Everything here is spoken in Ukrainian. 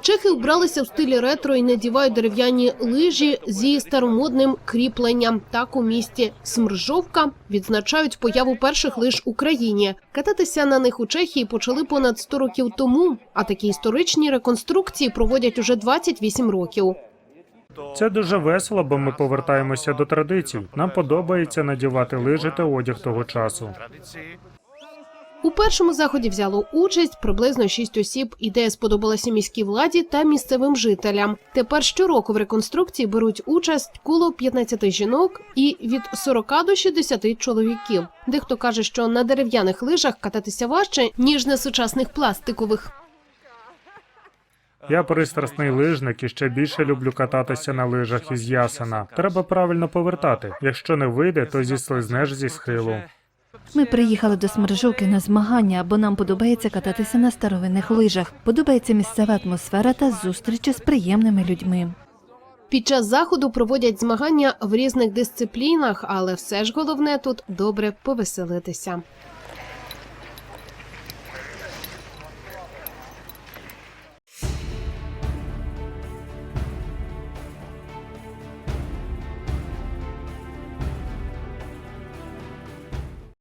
Чехи вбралися в стилі ретро і надівають дерев'яні лижі зі старомодним кріпленням. Так у місті Смржовка відзначають появу перших лиж в Україні. Кататися на них у Чехії почали понад 100 років тому, а такі історичні реконструкції проводять уже 28 років. Це дуже весело, бо ми повертаємося до традицій. Нам подобається надівати лижі та одяг того часу. У першому заході взяло участь приблизно шість осіб. Ідея сподобалася міській владі та місцевим жителям. Тепер щороку в реконструкції беруть участь коло 15 жінок і від 40 до 60 чоловіків. Дехто каже, що на дерев'яних лижах кататися важче ніж на сучасних пластикових. Я пристрасний лижник і ще більше люблю кататися на лижах із ясена. Треба правильно повертати. Якщо не вийде, то зіслизнеш зі схилу. Ми приїхали до Смержовки на змагання, бо нам подобається кататися на старовинних лижах. Подобається місцева атмосфера та зустрічі з приємними людьми. Під час заходу проводять змагання в різних дисциплінах, але все ж головне тут добре повеселитися.